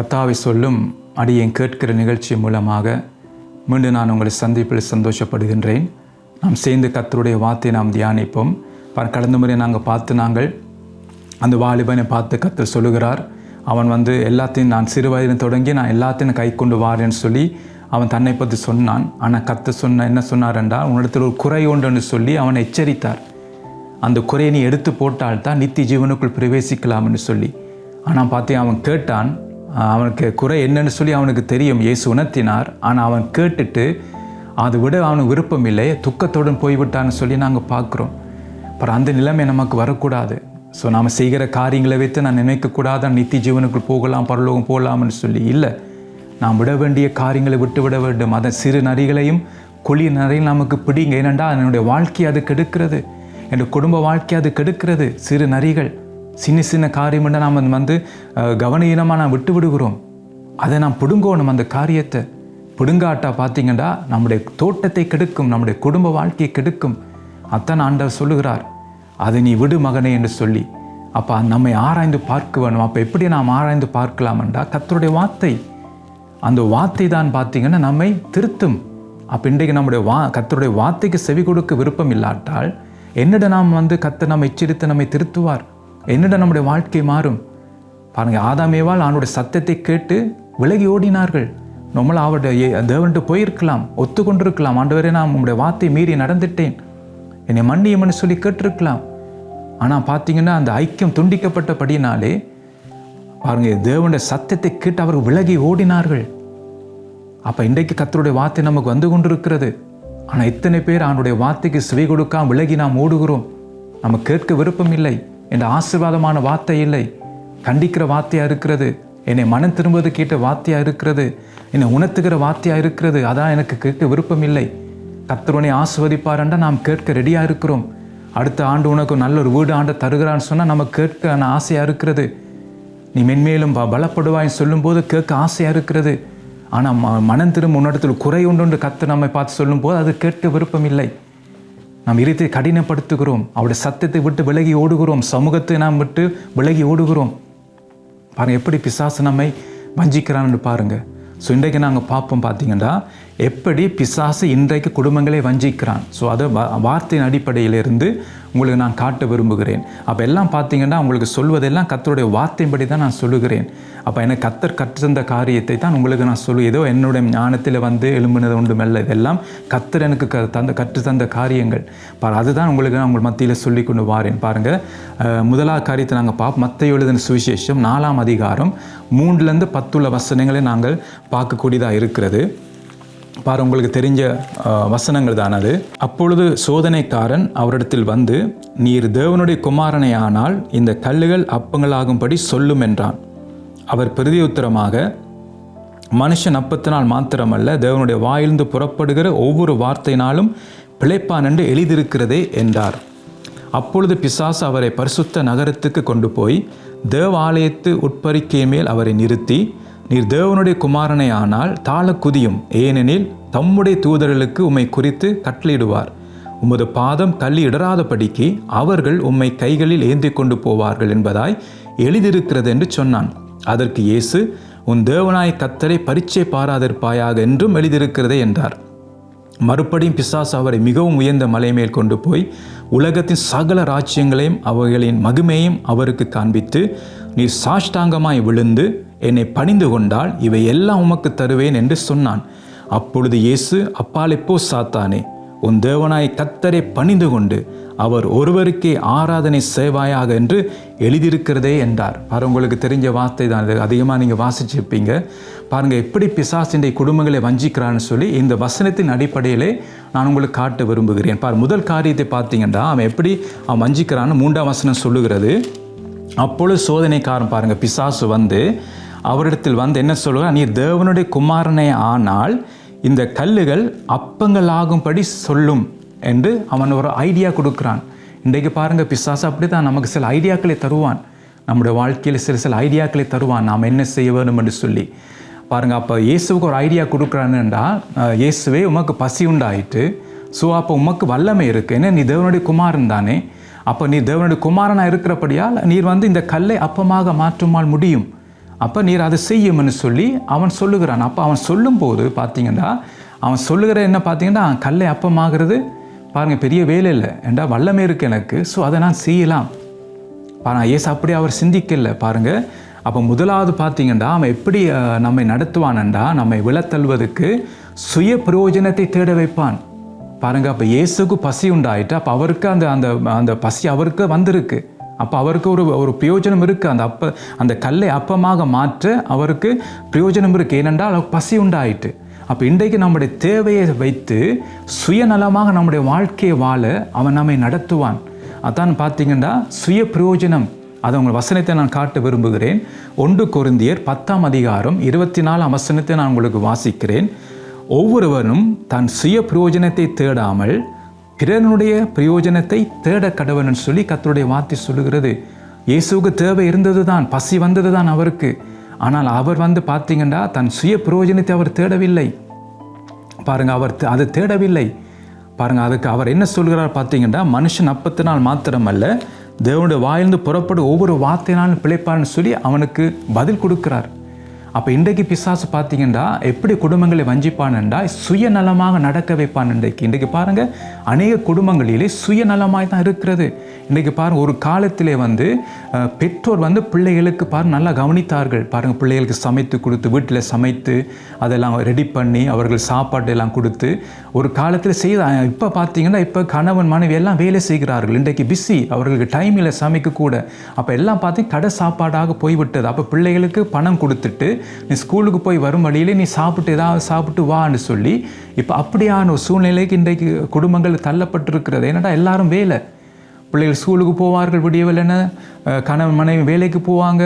கத்தாவை சொல்லும் அடியேன் கேட்கிற நிகழ்ச்சி மூலமாக மீண்டும் நான் உங்களை சந்திப்பில் சந்தோஷப்படுகின்றேன். நாம் சேர்ந்து கத்தருடைய வார்த்தையை நாம் தியானிப்போம். கடந்த முறை நாங்கள் பார்த்து நாங்கள் அந்த வாலிபனை பார்த்து கத்தர் சொல்லுகிறார் அவன் வந்து எல்லாத்தையும் நான் சிறு வயதில் தொடங்கி நான் எல்லாத்தையும் கை கொண்டு வாரேன்னு சொல்லி அவன் தன்னை பற்றி சொன்னான். ஆனால் கத்த சொன்ன என்ன சொன்னார் என்றால் உன்னிடத்தில் ஒரு குறை உண்டுன்னு சொல்லி அவனை எச்சரித்தார். அந்த குறையை நீ எடுத்து போட்டால் தான் நித்திய ஜீவனுக்குள் பிரவேசிக்கலாம்னு சொல்லி. ஆனால் பார்த்தேன் அவன் கேட்டான் அவனுக்கு குறை என்னன்னு சொல்லி அவனுக்கு தெரியும். இயேசு உணர்த்தினார். ஆனால் அவன் கேட்டுட்டு அதை விட அவனுக்கு விருப்பம் இல்லை. துக்கத்துடன் போய்விட்டான்னு சொல்லி நாங்கள் பார்க்குறோம். அப்புறம் அந்த நிலைமை நமக்கு வரக்கூடாது. ஸோ நாம் செய்கிற காரியங்களை வைத்து நான் நினைக்கக்கூடாது. நித்தி ஜீவனுக்குள் போகலாம் பரலோகம் போகலாம்னு சொல்லி இல்லை. நாம் விட வேண்டிய காரியங்களை விட்டு விட வேண்டும். அதை சிறு நரிகளையும் குழி நரையும் நமக்கு பிடிங்க. ஏனெண்டா என்னுடைய வாழ்க்கையை அது கெடுக்கிறது. என்னுடைய குடும்ப வாழ்க்கையை அது கெடுக்கிறது. சிறு நரிகள். சின்ன சின்ன காரியம் நாம் வந்து கவனீனமாக நாம் விட்டு விடுகிறோம். அதை நாம் பிடுங்கோணும் அந்த காரியத்தை. பிடுங்காட்டா பார்த்தீங்கன்னா நம்முடைய தோட்டத்தை கெடுக்கும் நம்முடைய குடும்ப வாழ்க்கையை கெடுக்கும். அத்தான் ஆண்டவர் சொல்லுகிறார் அதை நீ விடு மகனே என்று சொல்லி. அப்போ நம்மை ஆராய்ந்து பார்க்க வேணும். அப்போ எப்படி நாம் ஆராய்ந்து பார்க்கலாம்டா கத்தருடைய வார்த்தை. அந்த வார்த்தை தான் பார்த்தீங்கன்னா நம்மை திருத்தும். அப்போ இன்றைக்கு நம்முடைய வா கத்தருடைய வார்த்தைக்கு செவி கொடுக்க விருப்பம் இல்லாட்டால் என்னிட நாம் வந்து கத்தை நம்ம எச்சரித்து நம்மை திருத்துவார். என்னடா நம்முடைய வாழ்க்கை மாறும். பாருங்க ஆதாமேவால் அவனுடைய சத்தத்தை கேட்டு விலகி ஓடினார்கள். நம்மளும் அவருடைய தேவன்ட்டு போயிருக்கலாம் ஒத்துக்கொண்டிருக்கலாம். ஆண்டவரே நான் உங்களுடைய வார்த்தை மீறி நடந்துட்டேன். என்னை மன்னியம்னு சொல்லி கேட்டிருக்கலாம். ஆனால் பார்த்தீங்கன்னா அந்த ஐக்கியம் துண்டிக்கப்பட்டபடினாலே பாருங்க தேவனுடைய சத்தத்தை கேட்டு அவர் விலகி ஓடினார்கள். அப்போ இன்றைக்கு கத்தருடைய வார்த்தை நமக்கு வந்து கொண்டிருக்கிறது. ஆனால் இத்தனை பேர் அவனுடைய வார்த்தைக்கு சுவை கொடுக்காம விலகி நாம் ஓடுகிறோம். நம்ம கேட்க விருப்பம் இல்லை என்ற ஆசீர்வாதமான வார்த்தை இல்லை. கண்டிக்கிற வார்த்தையாக இருக்கிறது. என்னை மனம் திரும்புவது கேட்ட வார்த்தையாக இருக்கிறது. என்னை உணர்த்துகிற வார்த்தையாக இருக்கிறது. அதான் எனக்கு கேட்க விருப்பம் இல்லை. கத்தருவனை ஆசிர்வதிப்பாரண்டா நாம் கேட்க ரெடியாக இருக்கிறோம். அடுத்த ஆண்டு உனக்கு நல்ல ஒரு வீடு ஆண்டு தருகிறான்னு சொன்னால் நம்ம கேட்க ஆசையாக இருக்கிறது. நீ மென்மேலும் பலப்படுவாய் சொல்லும்போது கேட்க ஆசையாக இருக்கிறது. ஆனால் ம மனம் திரும்ப உன்னிடத்தில் குறை உண்டு கத்து நம்மை பார்த்து சொல்லும்போது அது கேட்க விருப்பம் இல்லை. நாம் இருத்தை கடினப்படுத்துகிறோம். அவருடைய சத்தத்தை விட்டு விலகி ஓடுகிறோம். சமூகத்தை நாம் விட்டு விலகி ஓடுகிறோம். பாருங்கள் எப்படி பிசாசு நம்மை வஞ்சிக்கிறான்னு பாருங்கள் ஸோ இன்றைக்கு நாங்கள் பார்ப்போம் பார்த்தீங்கன்னா எப்படி பிசாசு இன்றைக்கு குடும்பங்களை வஞ்சிக்கிறான்? ஸோ அதை வார்த்தையின் அடிப்படையிலிருந்து உங்களுக்கு நான் காட்ட விரும்புகிறேன். அப்போ எல்லாம் பார்த்தீங்கன்னா உங்களுக்கு சொல்வதெல்லாம் கத்தருடைய வார்த்தையின்படி தான் நான் சொல்லுகிறேன். அப்போ எனக்கு கத்தர் கற்றுத்தந்த காரியத்தை தான் உங்களுக்கு நான் சொல்லு ஏதோ என்னுடைய ஞானத்தில் வந்து எழும்பினது உண்டு மெல்ல இதெல்லாம் கத்தர் எனக்கு க தந்த கற்று தந்த காரியங்கள். பார் அதுதான் உங்களுக்கு நான் உங்கள் மத்தியில் சொல்லி கொண்டு வாரேன் பாருங்கள் முதலாவது காரியத்தை நாங்கள் பார்ப்போம் மற்ற எழுதின சுவிசேஷம் நாலாம் அதிகாரம் மூன்றுலேருந்து பத்துள்ள வசனங்களை நாங்கள் பார்க்கக்கூடியதாக இருக்கிறது. பாரு உங்களுக்கு தெரிஞ்ச வசனங்கள் தான் அது. அப்பொழுது சோதனைக்காரன் அவரிடத்தில் வந்து நீர் தேவனுடைய குமாரனை ஆனால் இந்த கல்லுகள் அப்பங்களாகும்படி சொல்லும் என்றான். அவர் பிரதியுத்தரமாக மனுஷன் அப்பத்தினால் மாத்திரமல்ல தேவனுடைய வாயிலிருந்து புறப்படுகிற ஒவ்வொரு வார்த்தையினாலும் பிழைப்பான் என்று எழுதியிருக்கிறதே என்றார். அப்பொழுது பிசாசு அவரை பரிசுத்த நகரத்துக்கு கொண்டு போய் தேவாலயத்து உட்பறிக்கை மேல் அவரை நிறுத்தி நீர் தேவனுடைய குமாரனை ஆனால் தாழ குதியும் ஏனெனில் தம்முடைய தூதர்களுக்கு உம்மை குறித்து கட்டளையிடுவார். உமது பாதம் தள்ளி இடராதபடிக்கு அவர்கள் உம்மை கைகளில் ஏந்தி கொண்டு போவார்கள் என்பதாய் எழுதியிருக்கிறது என்று சொன்னான். அதற்கு இயேசு உன் தேவனாய் கத்தரை பரீட்சை பாராதிருப்பாயாக என்றும் எழுதியிருக்கிறதே என்றார். மறுபடியும் பிசாசு அவரை மிகவும் உயர்ந்த மலை மேல் கொண்டு போய் உலகத்தின் சகல ராஜ்யங்களையும் அவைகளின் மகிமையும் அவருக்கு காண்பித்து நீர் சாஷ்டாங்கமாய் விழுந்து என்னை பணிந்து கொண்டால் இவை எல்லாம் உமக்கு தருவேன் என்று சொன்னான். அப்பொழுது இயேசு அப்பாலைப்போ சாத்தானே உன் தேவனாய் கத்தரை பணிந்து கொண்டு அவர் ஒருவருக்கே ஆராதனை செய்வாயாக என்று எழுதியிருக்கிறதே என்றார். பாரு உங்களுக்கு தெரிஞ்ச வார்த்தை தான் இது. அதிகமாக நீங்கள் வாசிச்சிருப்பீங்க பாருங்கள் எப்படி பிசாசிൻ്റെ குடும்பங்களை வஞ்சிக்கிறான்னு சொல்லி இந்த வசனத்தின் அடிப்படையிலே நான் உங்களுக்கு காட்ட விரும்புகிறேன். பார் முதல் காரியத்தை பார்த்தீங்கன்னா அவன் எப்படி அவன் வஞ்சிக்கிறான்னு மூன்றாம் வசனம் சொல்லுகிறது. அப்பொழுது சோதனைக்காரன் பாருங்கள் பிசாசு வந்து அவரிடத்தில் வந்து என்ன சொல்லுவார்? நீர் தேவனுடைய குமாரனே ஆனால் இந்த கல்லுகள் அப்பங்களாகும்படி சொல்லும் என்று அவன் ஒரு ஐடியா கொடுக்குறான். இன்றைக்கு பாருங்கள் பிசாசு அப்படி தான் நமக்கு சில ஐடியாக்களை தருவான். நம்முடைய வாழ்க்கையில் சில சில ஐடியாக்களை தருவான். நாம் என்ன செய்ய வேணும் என்று சொல்லி. பாருங்கள் அப்போ இயேசுவுக்கு ஒரு ஐடியா கொடுக்குறான்னுண்டா இயேசுவே உமக்கு பசி உண்டாயிட்டு ஸோ அப்போ உமக்கு வல்லமை இருக்குது ஏன்னா நீ தேவனுடைய குமாரன் தானே? அப்போ நீ தேவனுடைய குமாரனாக இருக்கிறபடியால் நீர் வந்து இந்த கல்லை அப்பமாக மாற்றுமால் முடியும். அப்போ நீர் அதை செய்யும்னு சொல்லி அவன் சொல்லுகிறான். அப்போ அவன் சொல்லும்போது பார்த்தீங்கன்னா அவன் சொல்லுகிற என்ன பார்த்தீங்கன்னா கல்லை அப்பமாகிறது. பாருங்கள் பெரிய வேலை இல்லை. ஏண்டா வல்லமே இருக்கு எனக்கு. ஸோ அதை நான் செய்யலாம். பாருங்க ஏசு அப்படி அவர் சிந்திக்கல. பாருங்க அப்போ முதலாவது பார்த்தீங்கன்னா அவன் எப்படி நம்மை நடத்துவானண்டா நம்மை விழத்தள்வதற்கு சுய பிரயோஜனத்தை தேட வைப்பான். பாருங்கள் அப்போ இயேசுக்கு பசி உண்டாயிட்டு அப்போ அவருக்கு அந்த அந்த அந்த பசி அவருக்கு வந்திருக்கு. அப்போ அவருக்கு ஒரு ஒரு பிரயோஜனம் இருக்குது அந்த அப்ப அந்த கல்லை அப்பமாக மாற்ற அவருக்கு பிரயோஜனம் இருக்குது ஏனென்றால் பசி உண்டாயிட்டு அப்போ இன்றைக்கு நம்முடைய தேவையை வைத்து சுயநலமாக நம்முடைய வாழ்க்கையை வாழ அவன் நம்மை நடத்துவான். அதான் பார்த்தீங்கன்னா சுய பிரயோஜனம். அதை உங்கள் வசனத்தை நான் காட்ட விரும்புகிறேன். ஒன்று கொரிந்தியர் பத்தாம் அதிகாரம் இருபத்தி நாலாம் வசனத்தை நான் உங்களுக்கு வாசிக்கிறேன். ஒவ்வொருவனும் தன் சுய பிரயோஜனத்தை தேடாமல் பிறனுடைய பிரயோஜனத்தை தேட கடவன் சொல்லி கத்தருடைய வார்த்தை சொல்லுகிறது. இயேசுவுக்கு தேவை இருந்தது தான் பசி வந்தது தான் அவருக்கு. ஆனால் அவர் வந்து பார்த்தீங்கன்னா தன் சுய பிரயோஜனத்தை அவர் தேடவில்லை. பாருங்கள் அவர் அது தேடவில்லை. பாருங்கள் அதுக்கு அவர் என்ன சொல்கிறார் பார்த்தீங்கன்னா மனுஷன் அப்பத்தினால் மாத்திரமல்ல தேவனுடைய வாயிலிருந்து புறப்படும் ஒவ்வொரு வார்த்தையினாலும் பிழைப்பான்னு சொல்லி அவனுக்கு பதில் கொடுக்கிறார். அப்போ இன்றைக்கு பிசாசு பார்த்தீங்கன்னா எப்படி குடும்பங்களை வஞ்சிப்பான்டா சுயநலமாக நடக்க வைப்பான் இன்றைக்கு. இன்றைக்கு பாருங்கள் அநேக குடும்பங்களிலே சுயநலமாக தான் இருக்கிறது. இன்றைக்கு பாருங்கள் ஒரு காலத்திலே வந்து பெற்றோர் வந்து பிள்ளைகளுக்கு பாருங்கள் நல்லா கவனித்தார்கள். பாருங்கள் பிள்ளைகளுக்கு சமைத்து கொடுத்து வீட்டில் சமைத்து அதெல்லாம் ரெடி பண்ணி அவர்கள் சாப்பாடு எல்லாம் கொடுத்து ஒரு காலத்தில் செய்த இப்போ பார்த்தீங்கன்னா இப்போ கணவன் மனைவி எல்லாம் வேலை செய்கிறார்கள். இன்றைக்கு பிஸி அவர்களுக்கு டைம் இல்லை சமைக்க கூட. அப்போ எல்லாம் பார்த்து கடை சாப்பாடாக போய்விட்டது. அப்போ பிள்ளைகளுக்கு பணம் கொடுத்துட்டு நீ ஸ்கூலுக்கு போய் வரும் வழியிலே நீ சாப்பிட்டு ஏதாவது சாப்பிட்டு வான்னு சொல்லி இப்போ அப்படியான ஒரு சூழ்நிலைக்கு இன்றைக்கு குடும்பங்கள் தள்ளப்பட்டிருக்கிறது. என்னடா எல்லாரும் வேலை. பிள்ளைகள் ஸ்கூலுக்கு போவார்கள் விடியவில்லைன்னு கணவன் மனைவி வேலைக்கு போவாங்க.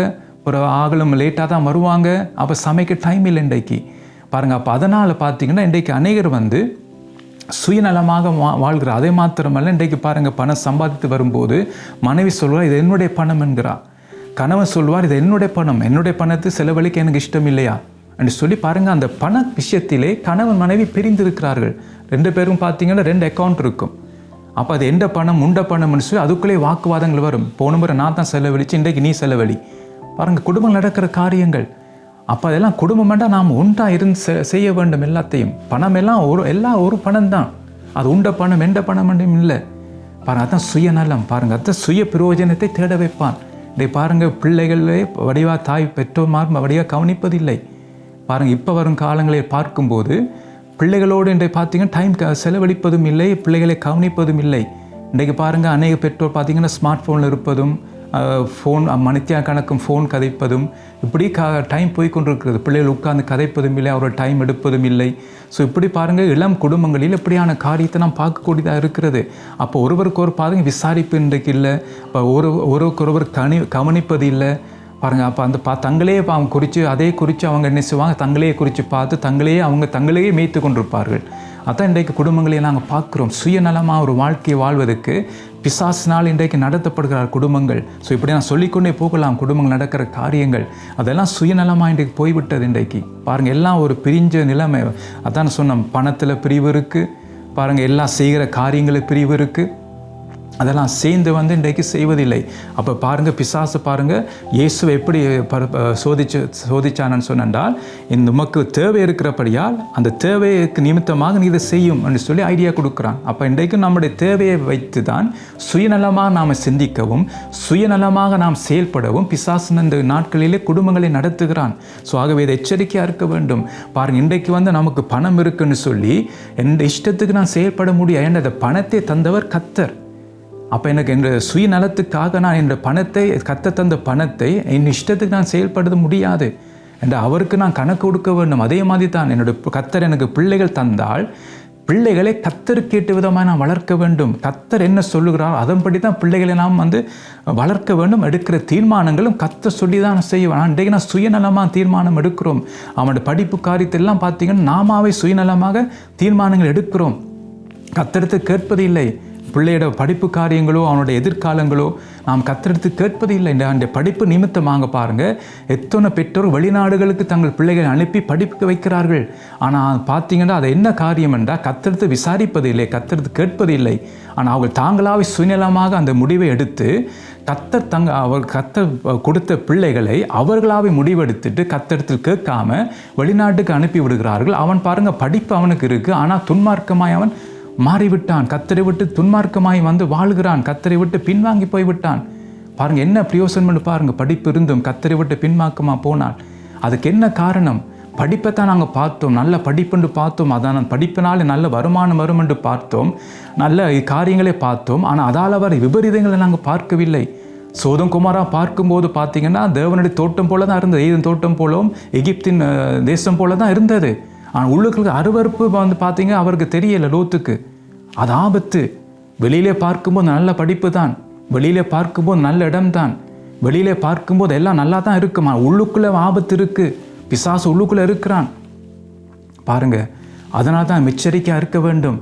ஒரு ஆகலும் லேட்டாக தான் வருவாங்க. அப்போ சமைக்க டைம் இல்லை இன்றைக்கு. பாருங்கள் அப்போ அதனால் பார்த்தீங்கன்னா இன்றைக்கு அநேகர் வந்து சுயநலமாக வா வாழ்கிறார். அதே மாத்திரமல்ல இன்றைக்கு பாருங்கள் பணம் சம்பாதித்து வரும்போது மனைவி சொல்கிறா இது என்னுடைய பணம் என்கிறா கணவன் சொல்வார் இது என்னுடைய பணம். என்னுடைய பணத்தை செலவழிக்க எனக்கு இஷ்டம் இல்லையா என்று சொல்லி பாருங்க அந்த பண விஷயத்திலே கணவன் மனைவி பிரிந்திருக்கிறார்கள். ரெண்டு பேரும் பார்த்தீங்கன்னா ரெண்டு அக்கௌண்ட் இருக்கும். அப்போ அது எந்த பணம் உண்ட பணம்னு சொல்லி அதுக்குள்ளே வாக்குவாதங்கள் வரும். போன முறை நான் தான் செலவழிச்சு இன்றைக்கு நீ செலவழி. பாருங்க குடும்பம் நடக்கிற காரியங்கள். அப்போ அதெல்லாம் குடும்பம் வேண்டாம் நாம் ஒன்றா இருந்து செ- செய்ய வேண்டும் எல்லாத்தையும். பணம் எல்லாம் ஒரு எல்லாம் ஒரு பணம் தான். அது உண்ட பணம் எந்த பணம் இல்லை. பாருங்க அதான் சுயநலம். பாருங்க அதான் சுய பிரயோஜனத்தை தேட வைப்பான். இதை பாருங்கள் பிள்ளைகளே வடிவா தாய் பெற்றோர்மார் வடிவாக கவனிப்பதில்லை. பாருங்கள் இப்போ வரும் காலங்களை பார்க்கும்போது பிள்ளைகளோடு இன்றை பார்த்தீங்கன்னா டைம் க- செலவழிப்பதும் இல்லை பிள்ளைகளை கவனிப்பதும் இல்லை. இன்றைக்கு பாருங்கள் அநேக பெற்றோர் பார்த்தீங்கன்னா ஸ்மார்ட் ஃபோனில் இருப்பதும் ஃபோன் மணித்தியா கணக்கும் ஃபோன் கதைப்பதும் இப்படி க டைம் போய்கொண்டிருக்கிறது பிள்ளைகள் உட்கார்ந்து கதைப்பதும் இல்லை அவரோட டைம் எடுப்பதும் இல்லை. ஸோ இப்படி பாருங்கள் இளம் குடும்பங்களில் இப்படியான காரியத்தை நாம் பார்க்கக்கூடியதாக இருக்கிறது. அப்போ ஒருவருக்கு ஒரு பாருங்க விசாரிப்பு இன்றைக்கு இல்லை. இப்போ ஒரு ஒருவருக்கு ஒருவர் கனி கவனிப்பது இல்லை. பாருங்கள் அப்போ அந்த பா தங்களே அவங்க குறித்து அதே குறித்து அவங்க என்ன செய்வாங்க? தங்களையே குறித்து பார்த்து தங்களையே அவங்க தங்களையே மேய்த்து கொண்டிருப்பார்கள். அதான் இன்றைக்கு குடும்பங்களை நாங்கள் பார்க்குறோம். சுயநலமாக ஒரு வாழ்க்கையை வாழ்வதற்கு பிசாசினால் இன்றைக்கு நடத்தப்படுகிறார் குடும்பங்கள். ஸோ இப்படி நான் சொல்லிக்கொண்டே போகலாம் குடும்பங்கள் நடக்கிற காரியங்கள். அதெல்லாம் சுயநலமாக இன்றைக்கு போய்விட்டது இன்றைக்கு. பாருங்கள் எல்லாம் ஒரு பிரிஞ்ச நிலைமை. அதான் சொன்னோம் பணத்தில் பிரிவு இருக்குது பாருங்கள் எல்லாம் செய்கிற காரியங்களில் பிரிவு இருக்குது அதெல்லாம் சேர்ந்து வந்து இன்றைக்கு செய்வதில்லை. அப்போ பாருங்கள் பிசாசு பாருங்கள் இயேசுவை எப்படி பரு சோதிச்சு சோதிச்சானன்னு சொன்னால் இந்த உமக்கு தேவை இருக்கிறபடியால் அந்த தேவைக்கு நிமித்தமாக நீ இதை செய்யும் என்று சொல்லி ஐடியா கொடுக்குறான். அப்போ இன்றைக்கு நம்முடைய தேவையை வைத்து தான் சுயநலமாக நாம் சிந்திக்கவும் சுயநலமாக நாம் செயல்படவும் பிசாசு இந்த நாட்களிலே குடும்பங்களை நடத்துகிறான். ஸோ ஆகவே இதை எச்சரிக்கையாக இருக்க வேண்டும். பாருங்கள் இன்றைக்கு வந்து நமக்கு பணம் இருக்குன்னு சொல்லி எந்த இஷ்டத்துக்கு நான் செயல்பட முடியாது ஏன்னா அந்த பணத்தை தந்தவர் கத்தர். அப்போ எனக்கு என்ற சுயநலத்துக்காக நான் என்ற பணத்தை கத்த தந்த பணத்தை என் இஷ்டத்துக்கு நான் செயல்படுத்த முடியாது என்று அவருக்கு நான் கணக்கு கொடுக்க வேண்டும். அதே மாதிரி தான் என்னுடைய கத்தர் எனக்கு பிள்ளைகள் தந்தால் பிள்ளைகளை கத்தருக்கு கேட்டு விதமாக நான் வளர்க்க வேண்டும். கத்தர் என்ன சொல்லுகிறாரோ அதன்படி தான் பிள்ளைகளை நாம் வந்து வளர்க்க வேண்டும். எடுக்கிற தீர்மானங்களும் கத்தர் சொல்லி தான் நான் செய்வேன். ஆனால் இன்றைக்கு நான் சுயநலமாக தீர்மானம் எடுக்கிறோம். அவனோட படிப்பு காரியத்தெல்லாம் பார்த்தீங்கன்னா நாமாவே சுயநலமாக தீர்மானங்கள் எடுக்கிறோம். கத்தெடுத்து கேட்பது இல்லை. பிள்ளையோட படிப்பு காரியங்களோ அவனுடைய எதிர்காலங்களோ நாம் கத்தெடுத்து கேட்பது இல்லை அந்த படிப்பு நிமித்தமாக பாருங்கள் எத்தனை பெற்றோர் வெளிநாடுகளுக்கு தங்கள் பிள்ளைகளை அனுப்பி படிப்புக்கு வைக்கிறார்கள். ஆனால் பார்த்தீங்கன்னா அது என்ன காரியம் என்றால் கத்தெடுத்து விசாரிப்பது இல்லை கத்தெடுத்து கேட்பது இல்லை ஆனால் அவர்கள் தாங்களாகவே சுயநலமாக அந்த முடிவை எடுத்து கத்தர் தங்க அவர் கத்தர் கொடுத்த பிள்ளைகளை அவர்களாகவே முடிவெடுத்துட்டு கத்தடத்தில் கேட்காம வெளிநாட்டுக்கு அனுப்பி விடுகிறார்கள். அவன் பாருங்கள் படிப்பு அவனுக்கு இருக்குது ஆனால் துன்மார்க்கமாய் அவன் மாறிவிட்டான். கத்தரை விட்டு துன்மார்க்கமாய் வந்து வாழ்கிறான். கத்தரை விட்டு பின்வாங்கி போய்விட்டான். பாருங்க என்ன பிரயோசனம்னு பாருங்க. படிப்பு இருந்தும் கத்தரை விட்டு பின்வாக்கமாக போனான் அதுக்கு என்ன காரணம்? படிப்பை தான் நாங்கள் பார்த்தோம். நல்ல படிப்புண்டு பார்த்தோம். அதான் படிப்பினாலே நல்ல வருமானம் வரும் என்று பார்த்தோம். நல்ல காரியங்களை பார்த்தோம். ஆனால் அதால் வர விபரீதங்களை நாங்கள் பார்க்கவில்லை. சோதம் குமாரா பார்க்கும்போது பார்த்தீங்கன்னா தேவனுடைய தோட்டம் போல தான் இருந்தது. ஈதன் தோட்டம் போலவும் எகிப்தின் தேசம் போல தான் இருந்தது. ஆனால் உள்ளுக்கு அருவறுப்பு வந்து பார்த்தீங்க அவருக்கு தெரியல லோத்துக்கு. அது ஆபத்து. வெளியிலே பார்க்கும்போது நல்ல படிப்பு தான். வெளியிலே பார்க்கும்போது நல்ல இடம் தான். வெளியிலே பார்க்கும்போது எல்லாம் நல்லா தான் இருக்கும். உள்ளுக்குள்ளே ஆபத்து இருக்குது பிசாசு உள்ளுக்குள்ளே இருக்கிறான். பாருங்க அதனால் தான் எச்சரிக்கையாக இருக்க வேண்டும்.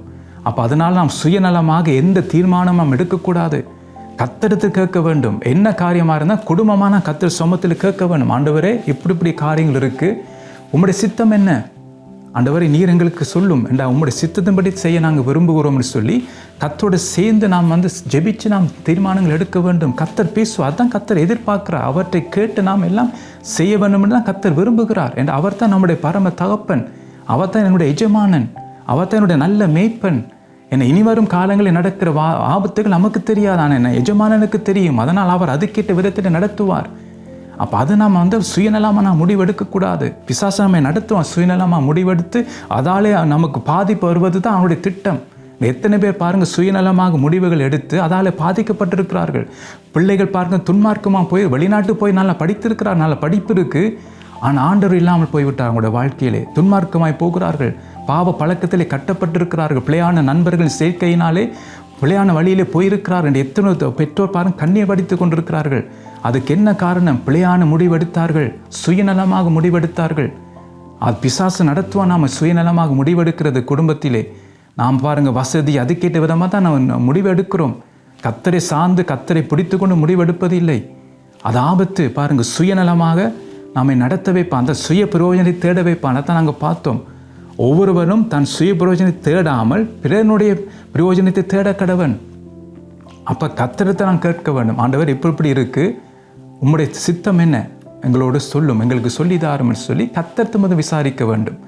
அப்போ அதனால் நாம் சுயநலமாக எந்த தீர்மானமும் நாம் எடுக்கக்கூடாது. கத்தெடுத்து கேட்க வேண்டும். என்ன காரியமாக இருந்தால் குடும்பமான கத்தர் சொமத்தில் கேட்க வேண்டும். ஆண்டவரே இப்படி இப்படி காரியங்கள் இருக்குது உம்முடைய சித்தம் என்ன? ஆண்டவரை நீர் எங்களுக்கு சொல்லும் என்றா உம்முடைய சித்தத்தின்படி செய்ய நாங்கள் விரும்புகிறோம்னு சொல்லி கத்தோடு சேர்ந்து நாம் வந்து ஜெபிச்சு நாம் தீர்மானங்கள் எடுக்க வேண்டும். கத்தர் பேசுவார். அதுதான் கத்தர் எதிர்பார்க்கிறார். அவற்றை கேட்டு நாம் எல்லாம் செய்ய வேண்டும்னு தான் கத்தர் விரும்புகிறார் என்று. அவர் தான் நம்முடைய பரம தகப்பன். அவர் தான் என்னுடைய எஜமானன். அவர் தான் என்னுடைய நல்ல மேய்ப்பன். என்னை இனிவரும் காலங்களில் நடக்கிற வா ஆபத்துகள் நமக்கு தெரியாது ஆனால் என்ன எஜமானனுக்கு தெரியும். அதனால் அவர் அதுக்கேற்ற விதத்தில் நடத்துவார். அப்போ அது நாம் வந்து சுயநலமாக நான் முடிவெடுக்கக்கூடாது பிசாசு நடத்துவோம் சுயநலமாக முடிவெடுத்து அதாலே நமக்கு பாதிப்பு வருவது தான் அவனுடைய திட்டம். எத்தனை பேர் பாருங்கள் சுயநலமாக முடிவுகள் எடுத்து அதால் பாதிக்கப்பட்டிருக்கிறார்கள். பிள்ளைகள் பாருங்க துன்மார்க்கமாக போய் வெளிநாட்டு போய் நல்லா படித்திருக்கிறார் நல்ல படிப்பு இருக்குது ஆனால் ஆண்டவர் இல்லாமல் போய்விட்டார் அவங்களுடைய வாழ்க்கையிலே. துன்மார்க்கமாய் போகிறார்கள். பாவ பழக்கத்திலே கட்டப்பட்டிருக்கிறார்கள். பிள்ளையான நண்பர்கள் சேர்க்கையினாலே பிழையான வழியிலே போயிருக்கிறார் என்று எத்தனை பெற்றோர் பாருங்க கண்ணீர் வடித்து கொண்டிருக்கிறார்கள். அதுக்கு என்ன காரணம்? பிழையான முடிவெடுத்தார்கள். சுயநலமாக முடிவெடுத்தார்கள். அது பிசாசு நடத்துவான். நாம் சுயநலமாக முடிவெடுக்கிறது குடும்பத்திலே. நாம் பாருங்க வசதி அதுக்கேற்ற விதமாக தான் நாம் முடிவெடுக்கிறோம். கத்தரை சார்ந்து கத்தரை பிடித்து கொண்டு முடிவெடுப்பது இல்லை அது ஆபத்து. பாருங்க சுயநலமாக நம்மை நடத்த வைப்பான். அந்த சுய பிரயோஜனத்தை தேட வைப்பான். அதான் நாங்கள் பார்த்தோம். ஒவ்வொருவரும் தன் சுய பிரயோஜனத்தை தேடாமல் பிறனுடைய பிரயோஜனத்தை தேட கடவன். அப்போ கத்திரத்தை நான் கேட்க வேண்டும். ஆண்டவர் இப்படி இப்படி இருக்குது உம்முடைய சித்தம் என்ன? எங்களோடு சொல்லும். எங்களுக்கு சொல்லி தாரும்னு சொல்லி கத்தர்த்து முதல் விசாரிக்க வேண்டும்.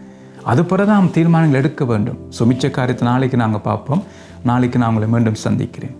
அது பிறகு நாம் தீர்மானங்கள் எடுக்க வேண்டும். சுமிச்ச காரியத்தை நாளைக்கு நாங்கள் பார்ப்போம். நாளைக்கு நான் உங்களை மீண்டும் சந்திக்கிறேன்.